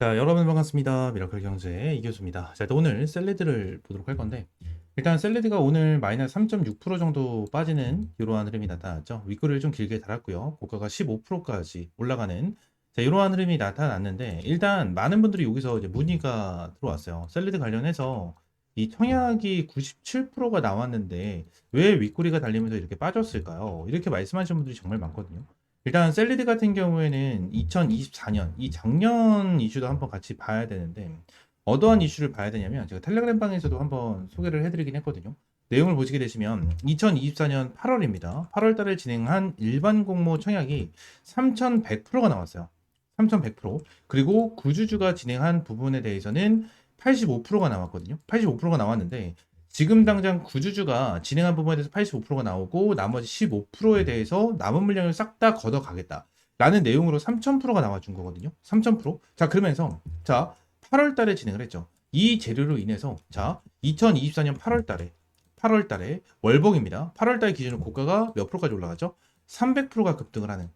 자, 여러분 반갑습니다. 미라클 경제 이교수입니다. 자, 오늘 셀레드를 보도록 할 건데, 일단 셀레드가 오늘 마이너스 3.6% 정도 빠지는 이러한 흐름이 나타났죠. 윗꼬리를 좀 길게 달았고요. 고가가 15%까지 올라가는 자, 이러한 흐름이 나타났는데, 일단 많은 분들이 여기서 이제 문의가 들어왔어요. 셀레드 관련해서 이 청약이 97%가 나왔는데 왜 윗꼬리가 달리면서 이렇게 빠졌을까요? 이렇게 말씀하시는 분들이 정말 많거든요. 일단 셀리드 같은 경우에는 2024년 이 작년 이슈도 한번 같이 봐야 되는데 어떠한 이슈를 봐야 되냐면 제가 텔레그램 방에서도 한번 소개를 해드리긴 했거든요. 내용을 보시게 되시면 2024년 8월입니다. 8월 달에 진행한 일반 공모 청약이 3,100%가 나왔어요. 3,100% 그리고 구주주가 진행한 부분에 대해서는 85%가 나왔거든요. 85%가 나왔는데 지금 당장 구주주가 진행한 부분에 대해서 85%가 나오고 나머지 15%에 대해서 남은 물량을 싹 다 걷어가겠다. 라는 내용으로 3,000%가 나와준 거거든요. 3,000%. 자, 그러면서 자, 8월 달에 진행을 했죠. 이 재료로 인해서 자, 2024년 8월 달에 8월 달에 월봉입니다. 8월 달 기준으로 고가가 몇 프로까지 올라가죠? 300%가 급등을 하는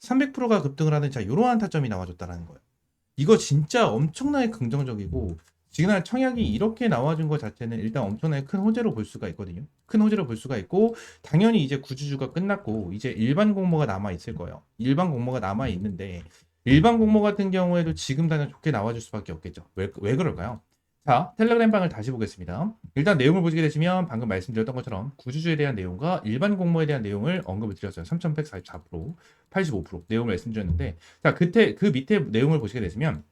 300%가 급등을 하는 자, 이러한 타점이 나와줬다라는 거예요. 이거 진짜 엄청나게 긍정적이고 지금 청약이 이렇게 나와준 것 자체는 일단 엄청나게 큰 호재로 볼 수가 있거든요. 큰 호재로 볼 수가 있고 당연히 이제 구주주가 끝났고 이제 일반 공모가 남아 있을 거예요. 일반 공모가 남아 있는데 일반 공모 같은 경우에도 지금 당장 좋게 나와줄 수밖에 없겠죠. 왜, 왜 그럴까요? 자, 텔레그램 방을 다시 보겠습니다. 일단 내용을 보시게 되시면 방금 말씀드렸던 것처럼 구주주에 대한 내용과 일반 공모에 대한 내용을 언급을 드렸어요. 3,144%, 85% 내용을 말씀드렸는데 자, 그때 그 밑에 내용을 보시게 되시면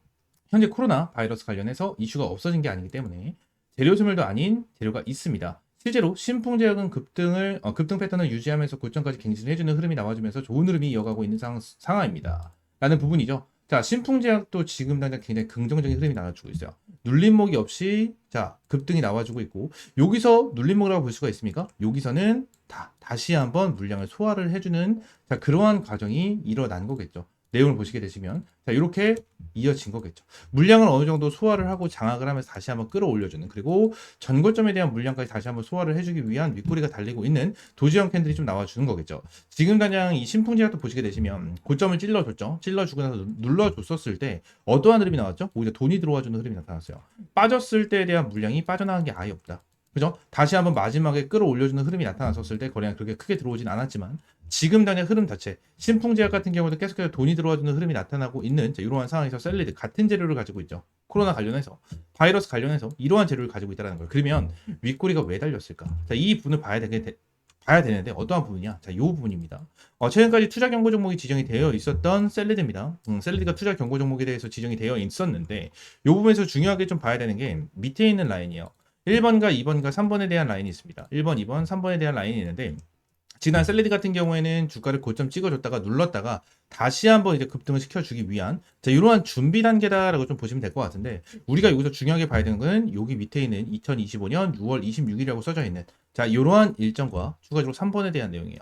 현재 코로나 바이러스 관련해서 이슈가 없어진 게 아니기 때문에 재료 소멸도 아닌 재료가 있습니다. 실제로 신풍제약은 급등을 어, 급등 패턴을 유지하면서 고점까지 갱신해주는 흐름이 나와주면서 좋은 흐름이 이어가고 있는 상, 상황입니다. 라는 부분이죠. 자, 신풍제약도 지금 당장 굉장히 긍정적인 흐름이 나와주고 있어요. 눌림목이 없이 자 급등이 나와주고 있고 여기서 눌림목이라고 볼 수가 있습니까? 여기서는 다 다시 한번 물량을 소화를 해주는 자 그러한 과정이 일어난 거겠죠. 내용을 보시게 되시면 자 이렇게 이어진 거겠죠. 물량을 어느 정도 소화를 하고 장악을 하면서 다시 한번 끌어올려주는 그리고 전고점에 대한 물량까지 다시 한번 소화를 해주기 위한 윗꼬리가 달리고 있는 도지형 캔들이 좀 나와주는 거겠죠. 지금 단장 이 신풍제약도 보시게 되시면 고점을 찔러줬죠. 찔러주고 나서 눌러줬었을 때 어떠한 흐름이 나왔죠? 오히려 돈이 들어와주는 흐름이 나타났어요. 빠졌을 때에 대한 물량이 빠져나간 게 아예 없다. 그죠? 다시 한번 마지막에 끌어올려주는 흐름이 나타났었을 때 거래가 그렇게 크게 들어오진 않았지만 지금 단의 흐름 자체 신풍제약 같은 경우도 계속해서 돈이 들어와주는 흐름이 나타나고 있는 자, 이러한 상황에서 셀리드 같은 재료를 가지고 있죠. 코로나 관련해서 바이러스 관련해서 이러한 재료를 가지고 있다는 거예요. 그러면 윗꼬리가 왜 달렸을까? 자, 이 부분을 봐야 되게 봐야 되는데 어떠한 부분이냐? 자, 이 부분입니다. 어, 최근까지 투자 경고 종목이 지정이 되어 있었던 셀리드입니다. 음, 셀리드가 투자 경고 종목에 대해서 지정이 되어 있었는데 이 부분에서 중요하게 좀 봐야 되는 게 밑에 있는 라인이에요. 1번과 2번과 3번에 대한 라인이 있습니다. 1번, 2번, 3번에 대한 라인이 있는데 지난 셀리드 같은 경우에는 주가를 고점 찍어줬다가 눌렀다가 다시 한번 이제 급등을 시켜주기 위한 자 이러한 준비 단계다라고 좀 보시면 될 것 같은데 우리가 여기서 중요하게 봐야 되는 거는 여기 밑에 있는 2025년 6월 26일이라고 써져 있는 자 이러한 일정과 추가적으로 3번에 대한 내용이에요.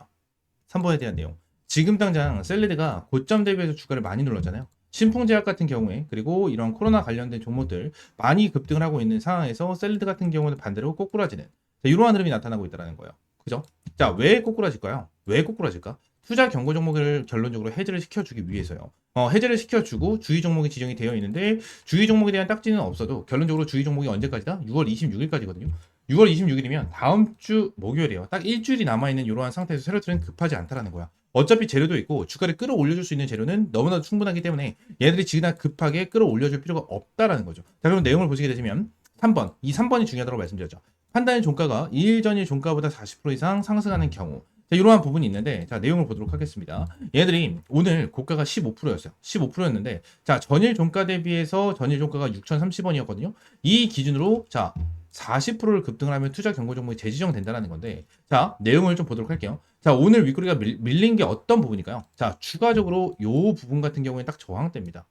3번에 대한 내용. 지금 당장 셀리드가 고점 대비해서 주가를 많이 눌렀잖아요. 신풍 제약 같은 경우에 그리고 이런 코로나 관련된 종목들 많이 급등을 하고 있는 상황에서 셀리드 같은 경우는 반대로 꼬꾸라지는 이러한 흐름이 나타나고 있다는 거예요. 그죠? 자, 왜 꼬꾸라질까요? 왜 꼬꾸라질까? 투자 경고 종목을 결론적으로 해제를 시켜주기 위해서요. 어, 해제를 시켜주고 주의 종목이 지정이 되어 있는데 주의 종목에 대한 딱지는 없어도 결론적으로 주의 종목이 언제까지다? 6월 26일까지거든요. 6월 26일이면 다음 주 목요일이에요. 딱 일주일이 남아있는 이러한 상태에서 세력들은 급하지 않다라는 거야. 어차피 재료도 있고 주가를 끌어올려줄 수 있는 재료는 너무나도 충분하기 때문에 얘들이 지금 급하게 끌어올려줄 필요가 없다라는 거죠. 자, 그럼 내용을 보시게 되시면 3번, 이 3번이 중요하다고 말씀드렸죠. 판단의 종가가 2일 전일 종가보다 40% 이상 상승하는 경우 자, 이러한 부분이 있는데 자 내용을 보도록 하겠습니다. 얘들이 오늘 고가가 15%였어요. 15%였는데 자 전일 종가 대비해서 전일 종가가 6,030원이었거든요. 이 기준으로 자 40%를 급등을 하면 투자 경고 종목이 재지정된다는 건데 자 내용을 좀 보도록 할게요. 자 오늘 윗꼬리가 밀, 밀린 게 어떤 부분일까요? 자 추가적으로 요 부분 같은 경우에 딱 저항대입니다.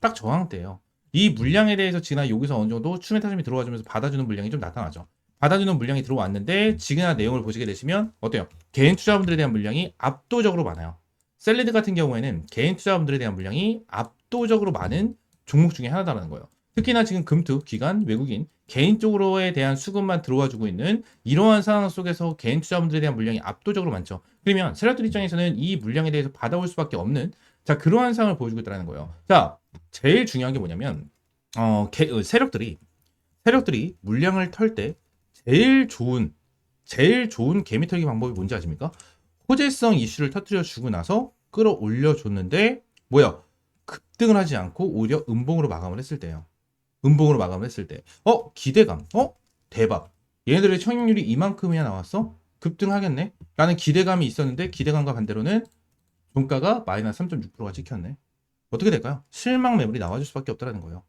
딱 저항대예요. 이 물량에 대해서 지난 여기서 어느 정도 추매 타점이 들어와주면서 받아주는 물량이 좀 나타나죠. 받아주는 물량이 들어왔는데 지금의 내용을 보시게 되시면 어때요? 개인 투자분들에 대한 물량이 압도적으로 많아요. 셀리드 같은 경우에는 개인 투자분들에 대한 물량이 압도적으로 많은 종목 중에 하나다라는 거예요. 특히나 지금 금투, 기관, 외국인, 개인 쪽으로에 대한 수급만 들어와 주고 있는 이러한 상황 속에서 개인 투자분들에 대한 물량이 압도적으로 많죠. 그러면 셀러들 입장에서는 이 물량에 대해서 받아올 수밖에 없는 자 그러한 상황을 보여주고 있다는 거예요. 자 제일 중요한 게 뭐냐면 어, 개- 어, 세력들이 세력들이 물량을 털 때 제일 좋은 제일 좋은 개미 털기 방법이 뭔지 아십니까? 호재성 이슈를 터뜨려 주고 나서 끌어올려 줬는데 뭐야 급등을 하지 않고 오히려 음봉으로 마감을 했을 때요. 음봉으로 마감을 했을 때, 어 기대감, 어 대박. 얘네들의 청익률이 이만큼이나 나왔어? 급등하겠네? 라는 기대감이 있었는데 기대감과 반대로는 종가가 마이너스 3.6%가 찍혔네. 어떻게 될까요? 실망 매물이 나와줄 수밖에 없다라는 거예요.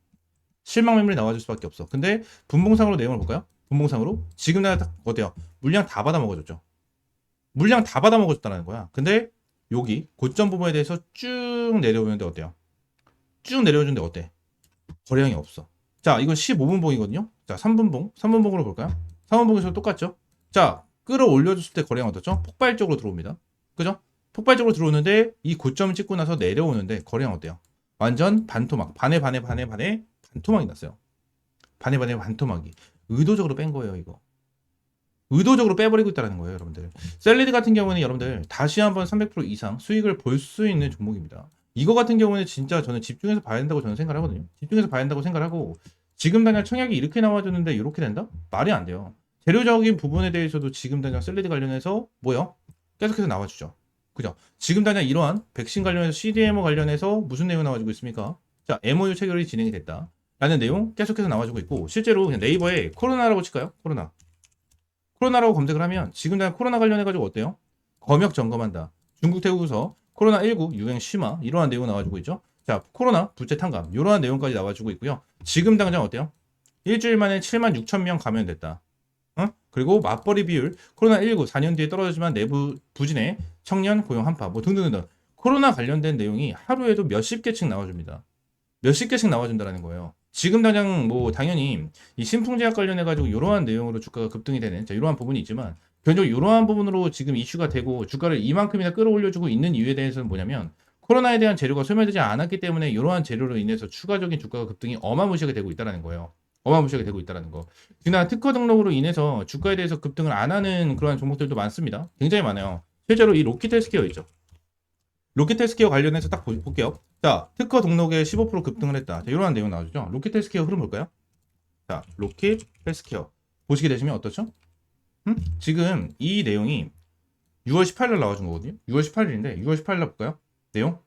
실망 매물이 나와줄 수밖에 없어. 근데 분봉상으로 내용을 볼까요? 분봉상으로 지금 내가 딱 어때요? 물량 다 받아 먹어줬죠. 물량 다 받아 먹어줬다는 거야. 근데 여기 고점 부분에 대해서 쭉 내려오는데 어때요? 쭉 내려오는데 어때? 거래량이 없어. 자, 이건 15분봉이거든요. 자, 3분봉, 3분봉으로 볼까요? 3분봉에서 똑같죠? 자, 끌어올려줬을 때 거래량 어떻죠? 폭발적으로 들어옵니다. 그죠? 폭발적으로 들어오는데 이 고점을 찍고 나서 내려오는데 거래량 어때요? 완전 반토막, 반에 반에 반에 반에 반토막이 났어요. 반에 반에 반토막이. 의도적으로 뺀 거예요, 이거. 의도적으로 빼버리고 있다는 거예요, 여러분들. 셀리드 같은 경우는 여러분들 다시 한번 300% 이상 수익을 볼 수 있는 종목입니다. 이거 같은 경우는 진짜 저는 집중해서 봐야 된다고 저는 생각을 하거든요. 집중해서 봐야 된다고 생각을 하고 지금 당장 청약이 이렇게 나와줬는데 이렇게 된다? 말이 안 돼요. 재료적인 부분에 대해서도 지금 당장 셀리드 관련해서 뭐요? 계속해서 나와주죠. 그죠? 지금 당장 이러한 백신 관련해서 CDMO 관련해서 무슨 내용 나와주고 있습니까? 자, MOU 체결이 진행이 됐다. 라는 내용 계속해서 나와주고 있고 실제로 그냥 네이버에 코로나라고 칠까요? 코로나. 코로나라고 검색을 하면 지금 당장 코로나 관련해가지고 어때요? 검역 점검한다. 중국 태국에서 코로나19 유행 심화 이러한 내용 나와주고 있죠. 자, 코로나 부채 탕감 이러한 내용까지 나와주고 있고요. 지금 당장 어때요? 일주일 만에 7만 6천 명 감염됐다. 어? 그리고 맞벌이 비율 코로나19 4년 뒤에 떨어지지만 내부 부진에 청년 고용 한파 뭐 등등등등 코로나 관련된 내용이 하루에도 몇십 개씩 나와줍니다. 몇십 개씩 나와준다는 거예요. 지금 당장 뭐 당연히 이 신풍제약 관련해 가지고 이러한 내용으로 주가가 급등이 되는 자, 이러한 부분이 있지만 견적으로 이러한 부분으로 지금 이슈가 되고 주가를 이만큼이나 끌어올려주고 있는 이유에 대해서는 뭐냐면 코로나에 대한 재료가 소멸되지 않았기 때문에 이러한 재료로 인해서 추가적인 주가가 급등이 어마무시하게 되고 있다는 거예요. 어마무시하게 되고 있다는 거. 지난 특허 등록으로 인해서 주가에 대해서 급등을 안 하는 그러한 종목들도 많습니다. 굉장히 많아요. 실제로 이 로키텔스케어 있죠. 로키텔스케어 관련해서 딱 보- 볼게요. 자, 특허 등록에 15% 급등을 했다. 자, 이러한 내용 나오죠. 로키텔스케어 흐름 볼까요? 자, 로키텔스케어 보시게 되시면 어떻죠? 음? 지금 이 내용이 6월 18일 나와준 거거든요. 6월 18일인데 6월 18일 볼까요? 내용?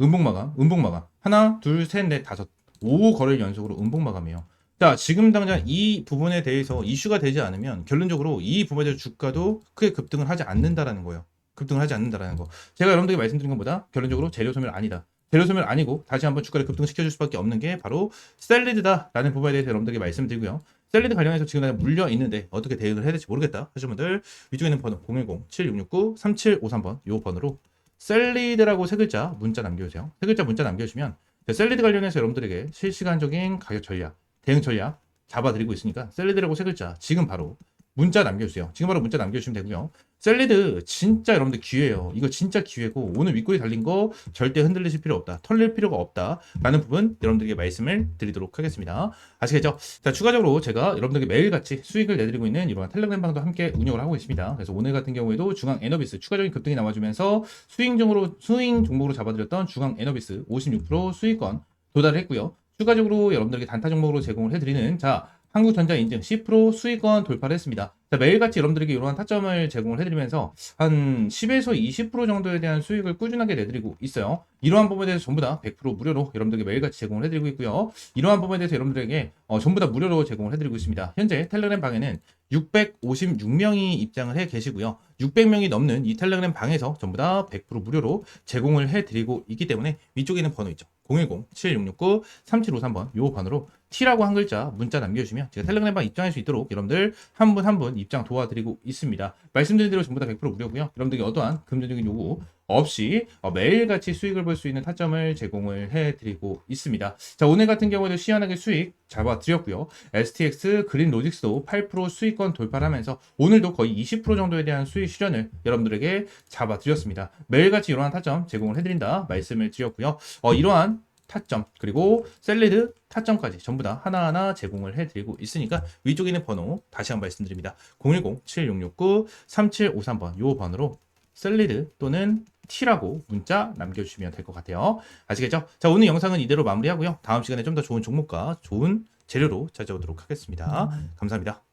음봉 마감, 음봉 마감. 하나, 둘, 셋, 넷, 다섯. 5 거래일 연속으로 음봉 마감이에요. 자, 지금 당장 이 부분에 대해서 이슈가 되지 않으면 결론적으로 이 부분에 대해서 주가도 크게 급등을 하지 않는다라는 거예요. 급등을 하지 않는다라는 거. 제가 여러분들에게 말씀드린 것보다 결론적으로 재료 소멸 아니다. 재료 소멸 아니고 다시 한번 주가를 급등시켜줄 수밖에 없는 게 바로 셀리드다라는 부분에 대해서 여러분들에게 말씀드리고요. 셀리드 관련해서 지금 물려 있는데 어떻게 대응을 해야 될지 모르겠다 하시는 분들 위쪽에 있는 번호 010-7669-3753번 이 번호로 셀리드라고 세 글자 문자 남겨주세요. 세 글자 문자 남겨주시면 그 셀리드 관련해서 여러분들에게 실시간적인 가격 전략, 대응 전략 잡아드리고 있으니까 셀리드라고 세 글자 지금 바로 문자 남겨주세요. 지금 바로 문자 남겨주시면 되고요. 셀리드 진짜 여러분들 기회예요. 이거 진짜 기회고 오늘 윗골이 달린 거 절대 흔들리실 필요 없다. 털릴 필요가 없다. 라는 부분 여러분들에게 말씀을 드리도록 하겠습니다. 아시겠죠? 자, 추가적으로 제가 여러분들에게 매일같이 수익을 내드리고 있는 이러한 텔레그램 방도 함께 운영을 하고 있습니다. 그래서 오늘 같은 경우에도 중앙 에너비스 추가적인 급등이 나와주면서 수익 종목으로, 수익 종목으로 잡아드렸던 중앙 에너비스 56% 수익권 도달을 했고요. 추가적으로 여러분들에게 단타 종목으로 제공을 해드리는 자 한국전자 인증 10% 수익원 돌파를 했습니다. 자, 매일같이 여러분들에게 이러한 타점을 제공을 해드리면서 한 10에서 20% 정도에 대한 수익을 꾸준하게 내드리고 있어요. 이러한 부분에 대해서 전부 다 100% 무료로 여러분들에게 매일같이 제공을 해드리고 있고요. 이러한 부분에 대해서 여러분들에게 어, 전부 다 무료로 제공을 해드리고 있습니다. 현재 텔레그램 방에는 656명이 입장을 해 계시고요. 600명이 넘는 이 텔레그램 방에서 전부 다 100% 무료로 제공을 해드리고 있기 때문에 위쪽에 있는 번호 있죠. 010-7669-3753번 요 번호로 T라고 한 글자 문자 남겨주시면 제가 텔레그램 방 입장할 수 있도록 여러분들 한 분 한 분 입장 도와드리고 있습니다. 말씀드린 대로 전부 다 100% 무료고요. 여러분들에게 어떠한 금전적인 요구 없이 어, 매일같이 수익을 볼 수 있는 타점을 제공을 해드리고 있습니다. 자 오늘 같은 경우에도 시원하게 수익 잡아드렸고요. STX 그린 로직스도 8% 수익권 돌파를 하면서 오늘도 거의 20% 정도에 대한 수익 실현을 여러분들에게 잡아드렸습니다. 매일같이 이러한 타점 제공을 해드린다 말씀을 드렸고요. 어, 이러한 타점 그리고 셀리드 타점까지 전부 다 하나하나 제공을 해드리고 있으니까 위쪽에 있는 번호 다시 한번 말씀드립니다. 010-7669-3753번 요 번호로 셀리드 또는 T라고 문자 남겨주시면 될 것 같아요. 아시겠죠? 자, 오늘 영상은 이대로 마무리하고요. 다음 시간에 좀 더 좋은 종목과 좋은 재료로 찾아오도록 하겠습니다. 감사합니다.